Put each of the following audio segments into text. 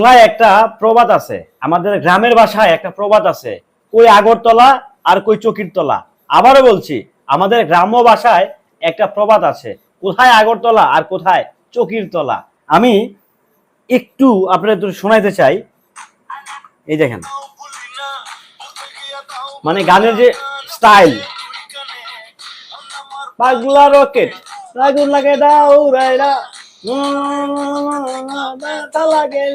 বাংলায় একটা প্রবাদ আছে, আমাদের গ্রামের ভাষায় একটা প্রবাদ আছে, কই আগরতলা আর কই চকিরতলা। আবারও বলছি, আমাদের গ্রাম্য ভাষায় একটা প্রবাদ আছে, কোথায় আগরতলা আর কোথায় চকির তলা আমি একটু আপনাদের শোনাইতে চাই। এই দেখেন। মানে গানের যে স্টাইল। পাগলা রকেট লাগে দাও রাইরা লাগে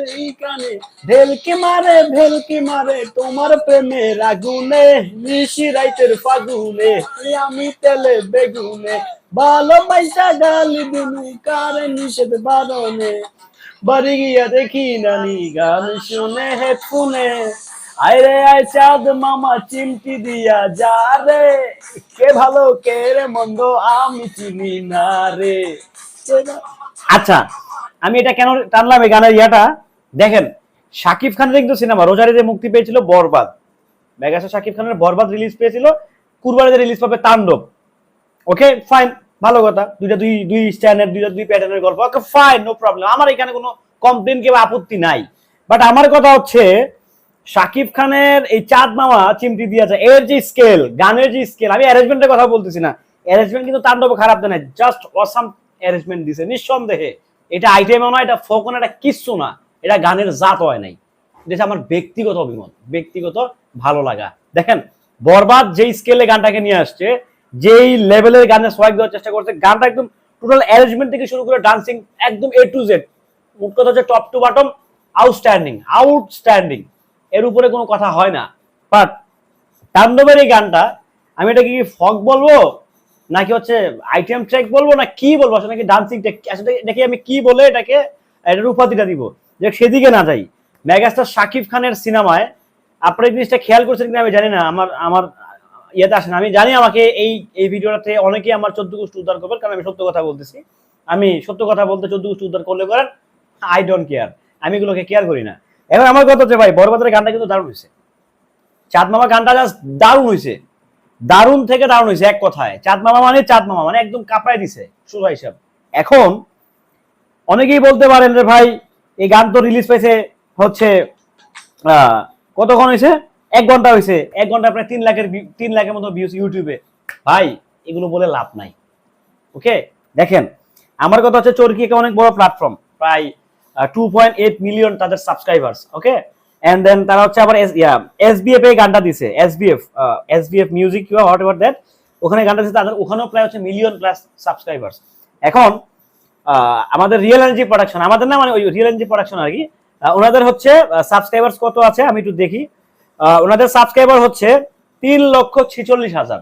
ভেলকি মারে ভেলকি মারে, তোমার প্রেমে রাগুনে নিশি রাইতের ফাগুনে, আমি তেলে বেগুনে ভালো পয়সা গালি দিনু কারে নিষেধ বারণে। বাড়ি গিয়া দেখি নানি গান শুনে, হেডফোনে, আইরে আয় চাঁদ মামা চিমটি দিয়া যা রে, কে ভালো, কে রে মন্দ আমি চিনি না রে। আচ্ছা আমি এটা কেন টানলাম এই গানের ইয়াটা? দেখেন, শাকিব খানের কিন্তু সিনেমা রোজারিতে মুক্তি পেয়েছিল, বরবাদ। মেগাস্টার শাকিব খানের বরবাদ রিলিজ পেয়েছিল, কুরবানিতে রিলিজ পাবে তাণ্ডব। ওকে ফাইন ভালো কথা। দুইটা দুই দুই স্ট্যান্ডার্ড দুইটা দুই প্যাটার্নের গল্প। ওকে ফাইন নো প্রবলেম আমার এখানে কোনো কমপ্লেন কিংবা আপত্তি নাই। বাট আমার কথা হচ্ছে, শাকিব খানের এই চাঁদ মামা চিমটি দিয়েছে, এর যে স্কেল গানের যে স্কেল আমি অ্যারেঞ্জমেন্টের কথা বলতেছি না। অ্যারেঞ্জমেন্ট কিন্তু তাণ্ডব খারাপ দেয় জাস্ট অসাম অ্যারেঞ্জমেন্ট দিছে। নিঃসন্দেহে, এটা আইটেমও না, এটা ফোকও না, এটা কিচ্ছু না। এটা গানের জাত হয় নাই। এটা আমার ব্যক্তিগত অভিমত। ব্যক্তিগত ভালো লাগা। দেখেন, বরবাদ যেই স্কেলে গানটাকে নিয়ে আসছে, যেই লেভেলের গানের সোয়াগ দেওয়ার চেষ্টা করছে, গানটা একদম টোটাল অ্যারেঞ্জমেন্ট থেকে শুরু করে ডান্সিং একদম এ টু জেড মুখ কথা হচ্ছে top to bottom outstanding outstanding এর উপরে কোনো কথা হয় না। বাট তাণ্ডবের এই গানটা, আমি এটা কি ফক বলব? নাকি হচ্ছে আইটেম ট্র্যাক বলব না কি বলব? আসলে নাকি ডান্সিং আসলে এটাকে আমি কি বলে এটাকে এটার উপাধিটা দিব? যে সেদিকে না যাই। মেগাস্টার শাকিব খানের সিনেমায় আপনার এই জিনিসটা খেয়াল করছেন কিনা আমি জানি না, আমার আমার ইয়েতে আসেন আমি জানি আমাকে এই এই ভিডিওটাতে অনেকেই আমার চোদ্দ গোষ্ঠী উদ্ধার করবেন, কারণ আমি সত্য কথা বলতেছি। আমি সত্য কথা বলতে চোদ্দ গোষ্ঠী উদ্ধার করলে করেন আই ডোন্ট কেয়ার আমি এগুলোকে কেয়ার করি না। এবার আমার কথা হচ্ছে ভাই বরবাদের গানটা কিন্তু দারুণ হয়েছে। চাঁদ মামা গানটা জাস্ট দারুণ হয়েছে। দারুণ থেকে দারুণ হয়েছে, এক কথায়। চাঁদ মামা মানে চাঁদ মামা মানে একদম কাঁপায় দিছে সুরা হিসাব। এখন অনেকেই বলতে পারেন রে ভাই, এই গান তো রিলিজ পেয়েছে হচ্ছে কতক্ষণ হয়েছে? এক ঘণ্টা হয়েছে। এক ঘণ্টা প্রায় তিন লাখের তিন লাখের মতো ভিউজ ইউটিউবে ভাই, এগুলো বলে লাভ নাই। ওকে দেখেন, আমার কথা হচ্ছে চরকি একটা অনেক বড় প্ল্যাটফর্ম প্রায় টু পয়েন্ট এইট মিলিয়ন তাদের সাবস্ক্রাইবার্স ওকে এন্ড দেন তারা হচ্ছে আবার এসবিএফ এই গানটা দিছে এসবিএফ এসবিএফ মিউজিক কিংবা হোয়াট এভার দ্যাট ওখানে গানটা দিছে, তাদের ওখানেও প্রায় হচ্ছে মিলিয়ন প্লাস সাবস্ক্রাইবার্স এখন আমাদের রিয়েল এনার্জি প্রোডাকশন আমাদের না মানে ওই রিয়েল এনার্জি প্রোডাকশন আর কি ওনাদের হচ্ছে সাবস্ক্রাইবার্স কত আছে আমি একটু দেখি। ওনাদের সাবস্ক্রাইবার হচ্ছে তিন লক্ষ ছিচল্লিশ হাজার।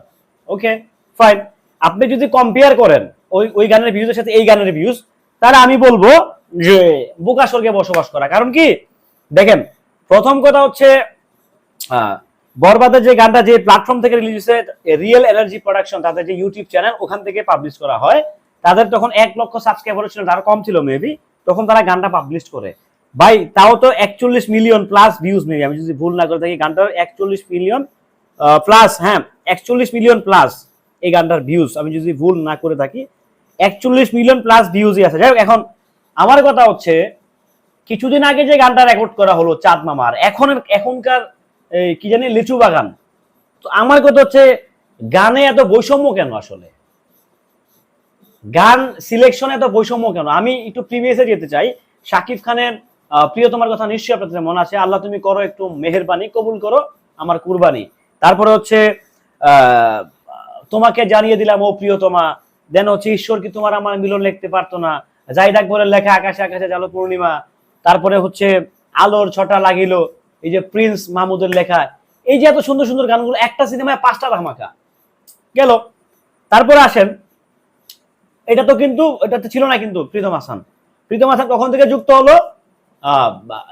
ওকে ফাইন আপনি যদি কম্পেয়ার করেন ওই ওই গানের ভিউজের সাথে এই গানের ভিউজ তাহলে আমি বলব যে বোকা স্বর্গে বসবাস করা। কারণ কি? দেখেন প্রথম কথা হচ্ছে বরবাদের যে গানটা যে প্ল্যাটফর্ম থেকে রিলিজ হয়েছে রিয়েল এনার্জি প্রোডাকশন তাদের যে ইউটিউব চ্যানেল ওখান থেকে পাবলিশ করা হয়। তাদের তখন এক লক্ষ সাবস্ক্রাইবার ছিল তার কম ছিল মেবি তখন তারা গানটা পাবলিশ করে। ভাই, তাও তো একচল্লিশ মিলিয়ন প্লাস ভিউজ মেবি আমি যদি ভুল না করে থাকি, গানটার একচল্লিশ মিলিয়ন প্লাস হ্যাঁ একচল্লিশ মিলিয়ন প্লাস এই গানটার ভিউজ আমি যদি ভুল না করে থাকি, একচল্লিশ মিলিয়ন প্লাস ভিউজই আছে। যাই এখন আমার কথা হচ্ছে কিছুদিন আগে যে গানটা রেকর্ড করা হলো চাঁদ মামার এখন এখনকার কি জানি লিচু বাগান। তো আমার কথা হচ্ছে গানে এত বৈষম্য কেন আসলে? গান সিলেকশনে এত বৈষম্য কেন? আমি একটু প্রিভিয়াসে যেতে চাই। শাকিব খানের আহ, প্রিয়তমার কথা নিশ্চয়ই আপনাদের মনে আছে আল্লাহ তুমি করো একটু মেহেরবানি কবুল করো আমার কুরবানি। তারপরে হচ্ছে তোমাকে জানিয়ে দিলাম ও প্রিয়তমা দেন হচ্ছে ঈশ্বর কি তোমার আমার মিলন লিখতে পারতো না? জাহিদ আকবরের লেখা আকাশে আকাশে জালো পূর্ণিমা তারপরে হচ্ছে আলোর ছটা লাগিল, এই যে প্রিন্স মাহমুদের লেখা। এই যে এত সুন্দর সুন্দর গানগুলো, একটা সিনেমায় পাঁচটা ধামাকা। গেল। তারপরে আসেন। এটা তো কিন্তু, এটা তো ছিল না কিন্তু প্রীতম হাসান। প্রীতম হাসান কখন থেকে যুক্ত হলো?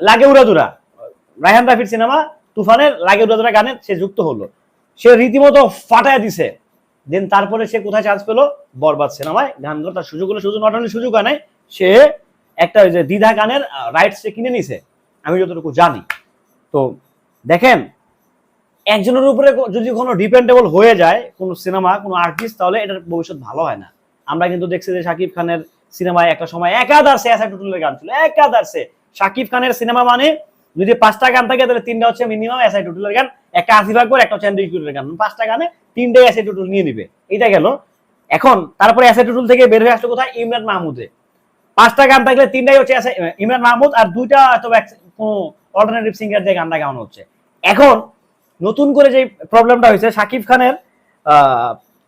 লাগে উড়াদুরা রায়হান রাফির সিনেমা, তুফানের লাগে উড়াদুরা গানে সে যুক্ত হলো। সে রীতিমতো ফাটায় দিছে। দেন তারপরে সে কোথায় চান্স পেল? বরবাদ সিনেমায়। গান গাওয়ার তার সুযোগ হলো শুধু নট অনলি সুযোগ নাই, সে একটা ওই যে দ্বিধা গানের রাইটস সে কিনে নিছে। আমি যতটুকু জানি। তো দেখেন, একজনের উপরে যদি কোনো ডিপেন্ডেবল হয়ে যায়, কোনো সিনেমা কোনো আর্টিস্ট তাহলে এটার ভবিষ্যৎ ভালো হয় না। আমরা কিন্তু দেখছি যে শাকিব খানের সিনেমায় একটা সময় একাদারসে অ্যাসা টুটুলের গান ছিল। একাদারসে শাকিব খানের সিনেমা মানে যদি পাঁচটা গান থাকে, তাহলে তিনটা হচ্ছে মিনিমাম এসআই টুটুলের গান, একটা আসিফ করে একটা হচ্ছে এন্ড্রিক টুটুলের গান। পাঁচটা গানে তিনটাই এসআই টুটুল নিয়ে নিবে। এটা গেল। এখন তারপরে এসআই টুটুল থেকে বের হয়ে আসলো কোথায়? ইমরান মাহমুদে। পাঁচটা গান থাকলে তিনটাই হচ্ছে SI ইমরান মাহমুদ আর দুইটা হয়তো কোনো অল্টারনেটিভ সিঙ্গার দিয়ে গানটা গাওয়ানো হচ্ছে। এখন নতুন করে যে প্রবলেমটা হয়েছে, শাকিব খানের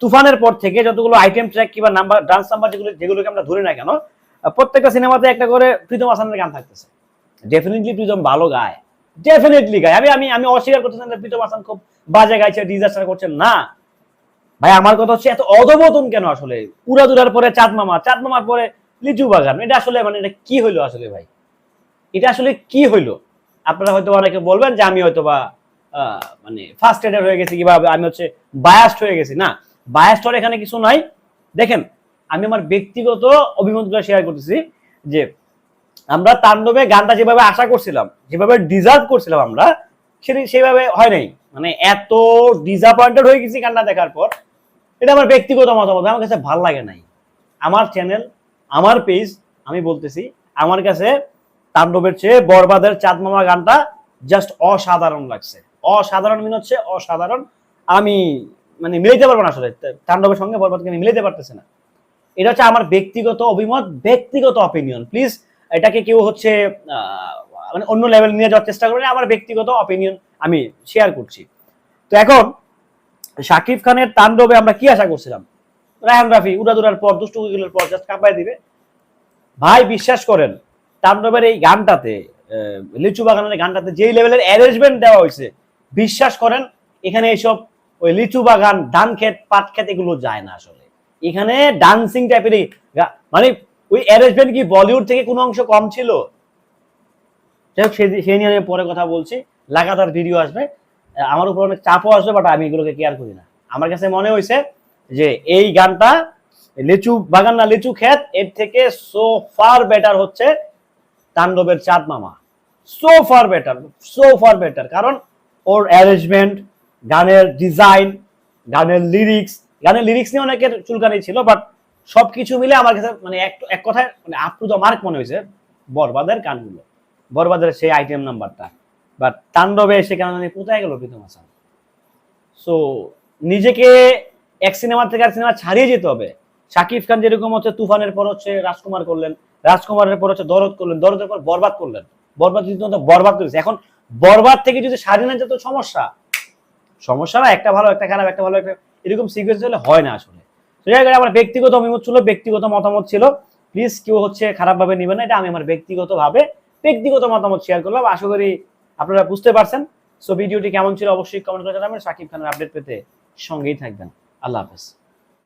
তুফানের পর থেকে যতগুলো আইটেম ট্র্যাক কিংবা নাম্বার ডান্স নাম্বার যেগুলো, যেগুলোকে আমরা ধরি না কেন প্রত্যেকটা সিনেমাতে একটা করে প্রীতম হাসানের গান থাকতেছে। ডেফিনেটলি প্রীতম ভালো গায়। ডেফিনেটলি গায়। আমি আমি আমি অস্বীকার করতেছি না প্রীতম হাসান খুব বাজে গাইছে ডিজাস্টার করছেন না। ভাই, আমার কথা হচ্ছে এত অধবতন কেন আসলে? উড়া দুরার পরে চাঁদ মামা, চাঁদ মামার পরে লিচু বাগান, এটা আসলে মানে এটা কি হইল আসলে ভাই? এটা আসলে কি হইল? আপনারা হয়তো অনেকে বলবেন যে আমি হয়তো বা মানে ফার্স্ট এডার হয়ে গেছি কিংবা আমি হচ্ছে বায়াস্ট হয়ে গেছি। না বায়াস্ট হওয়ার এখানে কিছু নাই। দেখেন, আমি আমার ব্যক্তিগত অভিমতগুলো শেয়ার করতেছি যে আমরা তাণ্ডবে গানটা যেভাবে আশা করছিলাম, যেভাবে ডিজার্ভ করছিলাম আমরা, সেটি সেভাবে হয় নাই। মানে এত ডিসঅ্যাপয়েন্টেড হয়ে গেছি গানটা দেখার পর, এটা আমার ব্যক্তিগত মতামত। আমার কাছে ভালো লাগে নাই। আমার চ্যানেল আমার পেজ আমি বলতেছি, আমার কাছে তাণ্ডবের চেয়ে বরবাদের চাঁদ মামা গানটা জাস্ট অসাধারণ লাগছে। অসাধারণ মিন হচ্ছে অসাধারণ। আমি মানে মিলাইতে পারব না আসলে। তাণ্ডবের সঙ্গে বরবাদকে আমি মিলাইতে পারতেছি না। এটা হচ্ছে আমার ব্যক্তিগত অভিমত, ব্যক্তিগত অপিনিয়ন প্লিজ এটাকে কেউ হচ্ছে মানে অন্য লেভেল নিয়ে যাওয়ার চেষ্টা করবে আমার ব্যক্তিগত অপিনিয়ন আমি শেয়ার করছি। তো এখন, শাকিব খানের তাণ্ডবে আমরা কি আশা করছিলাম? রায়হান রাফি উড়াদুরার পর, দুষ্টু গুগলের পর জাস্ট কাঁপায় দিবে। ভাই, বিশ্বাস করেন এই গানটাতে লিচু বাগানের গানটাতে যেই লেভেলের অ্যারেঞ্জমেন্ট দেওয়া হয়েছে, বিশ্বাস করেন, এখানে এইসব ওই লিচু বাগান, ধান ক্ষেত, পাট ক্ষেত এগুলো যায় না আসলে। এখানে ডান্সিং টাইপেরই মানে ওই অ্যারেঞ্জমেন্ট কি বলিউড থেকে কোনো অংশ কম ছিল? যাই হোক সেই নিয়ে পরে কথা বলছি, লাগাতার ভিডিও আসবে। আমার উপর অনেক চাপও আসবে বাট আমি এগুলোকে কেয়ার করি না। আমার কাছে মনে হয়েছে যে এই গানটা লিচু বাগান না লিচু ক্ষেত, এর থেকে সো ফার বেটার হচ্ছে তাণ্ডবের চাঁদ মামা। So far better so far better কারণ ওর অ্যারেঞ্জমেন্ট গানের ডিজাইন গানের লিরিক্স গানের লিরিক্স নিয়ে অনেকের চুলকানি ছিল বাট সবকিছু মিলে আমার কাছে মানে এক এক কথায় মানে আপ টু দ্য মার্ক মনে হয়েছে বরবাদের গানগুলো, বরবাদের সেই আইটেম নাম্বারটা বাট তাণ্ডবে সেখানে জানি কোথায় গেল প্রীতম হাসান। সো নিজেকে এক সিনেমা থেকে আর সিনেমা ছাড়িয়ে যেতে হবে। শাকিব খান যেরকম হচ্ছে তুফানের পর হচ্ছে রাজকুমার করলেন, রাজকুমারের পর হচ্ছে দরদ করলেন, দরদের পর বরবাদ করলেন। বরবাদ রীতিমতো বরবাদ করেছে। এখন বরবাদ থেকে যদি সারিয়ে না যেত সমস্যা। সমস্যা না, একটা ভালো, একটা খারাপ, একটা ভালো, একটা এরকম সিকুয়েন্স হলে হয় না আসলে। যাই আমার ব্যক্তিগত অভিমত ছিল, ব্যক্তিগত মতামত ছিল। প্লিজ কেউ হচ্ছে খারাপভাবে নেবেন না, এটা আমি আমার ব্যক্তিগতভাবে ব্যক্তিগত মতামত শেয়ার করলাম। আশা করি আপনারা বুঝতে পারছেন। সো ভিডিওটি কেমন ছিল অবশ্যই কমেন্ট করে জানাবেন। শাকিব খানের আপডেট পেতে সঙ্গেই থাকবেন। আল্লাহ হাফেজ।